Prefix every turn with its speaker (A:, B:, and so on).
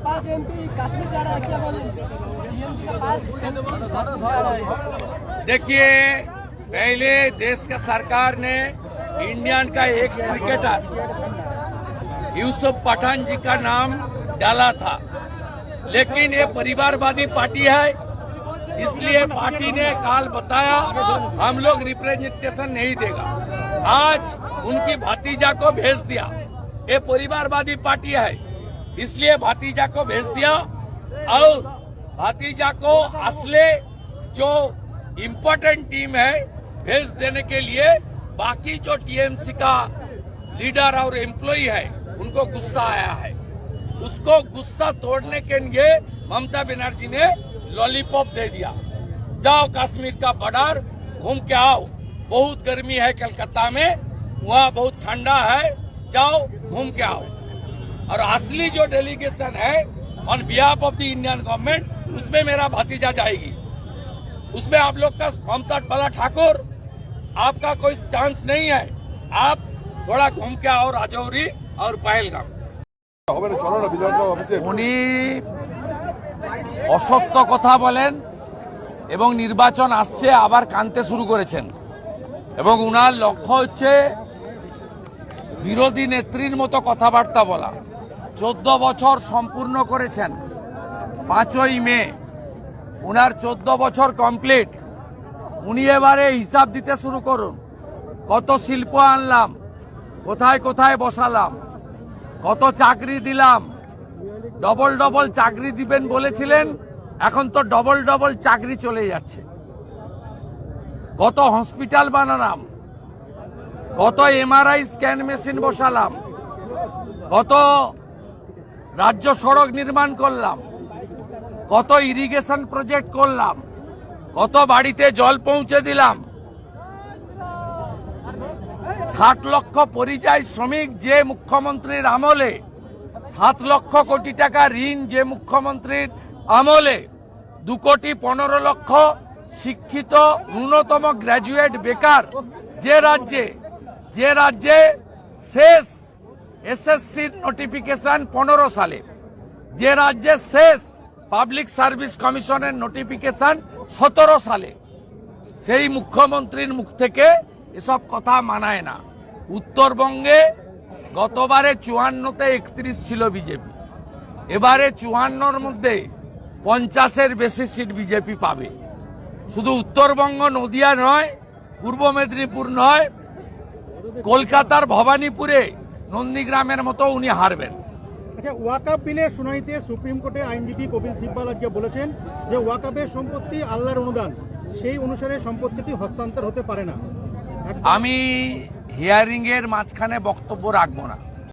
A: कश्मीर जा रहा है, क्या बोले?
B: देखिए, पहले देश का सरकार ने इंडियन का एक क्रिकेटर यूसुफ पठान जी का नाम डाला था। लेकिन ये परिवारवादी पार्टी है, इसलिए पार्टी ने काल बताया, हम लोग रिप्रेजेंटेशन नहीं देगा। आज उनकी भतीजा को भेज दिया। ये परिवारवादी पार्टी है। इसलिए भतीजा को भेज दिया। और भतीजा को असले जो इम्पोर्टेंट टीम है, भेज देने के लिए बाकी जो टीएमसी का लीडर और एम्प्लॉय है, उनको गुस्सा आया है। उसको गुस्सा तोड़ने के लिए ममता बनर्जी ने लॉलीपॉप दे दिया। जाओ कश्मीर का बॉर्डर, घूम के आओ। बहुत गर्मी है कलकत्ता में, वहाँ बहुत ठंडा है। जाओ, घूम के आओ। और असली जो डेलीगेशन है on behalf of the Indian government उसमें मेरा भतीजा जाएगी उसमें आप लोग का ममता बला ठाकुर आपका कोई चांस नहीं है आप थोड़ा घूम के आओ राजौरी और पहलगाम
C: হবে না চলো না বিধানসভা অফিসে
B: উনি অসত্য কথা বলেন এবং নির্বাচন আসছে আবার কানতে শুরু করেছেন এবং উনার লক্ষ্য হচ্ছে বিরোধী নেত্রীর মতো কথাবার্তা বলা চোদ্দ বছর সম্পূর্ণ করেছেন। পাঁচই মে, উনার চোদ্দ বছর কমপ্লিট উনি এবারে হিসাব দিতে শুরু করুন। কত শিল্প আনলাম, কোথায় কোথায় বসালাম, কত চাকরি দিলাম ডবল ডবল চাকরি দিবেন বলেছিলেন, এখন তো ডবল ডবল চাকরি চলে যাচ্ছে। কত হসপিটাল বানালাম, কত এমআরআই স্ক্যান মেশিন বসালাম, কত রাজ্য সড়ক নির্মাণ করলাম, কত ইরিগেশন প্রজেক্ট করলাম, কত বাড়িতে জল পৌঁছে দিলাম। ষাট লক্ষ পরিযায়ী শ্রমিক যে মুখ্যমন্ত্রীর আমলে সাত লক্ষ কোটি টাকা ঋণ যে মুখ্যমন্ত্রীর আমলে, দু কোটি পনেরো লক্ষ শিক্ষিত ন্যূনতম গ্র্যাজুয়েট বেকার যে রাজ্যে যে রাজ্যে শেষ এসএসসি নোটিফিকেশন পনেরো সালে। যে রাজ্যে শেষ পাবলিক সার্ভিস কমিশনের নোটিফিকেশন সতেরো সালে। সেই মুখ্যমন্ত্রীর মুখ থেকে এসব কথা মানায় না। উত্তরবঙ্গে গতবারে চুয়ান্নতে একত্রিশ ছিল বিজেপি এবারে চুয়ান্নর মধ্যে পঞ্চাশের বেশি সিট বিজেপি পাবে। শুধু উত্তরবঙ্গ, নদিয়া নয়, পূর্ব মেদিনীপুর নয়, কলকাতার ভবানীপুরে নন্দীগ্রামের মতো উনি হারবেন।
D: আচ্ছা ওয়াকাপ বিলের শুনানিতে সুপ্রিম কোর্টে আইনজীবী কপিল সিব্বাল আজকে বলেছেন যে ওয়াকাপের সম্পত্তি আল্লাহর অনুদান সেই অনুসারে সম্পত্তিটি হস্তান্তর হতে পারে না।
B: আমি হিয়ারিং এর মাঝখানে বক্তব্য রাখব না।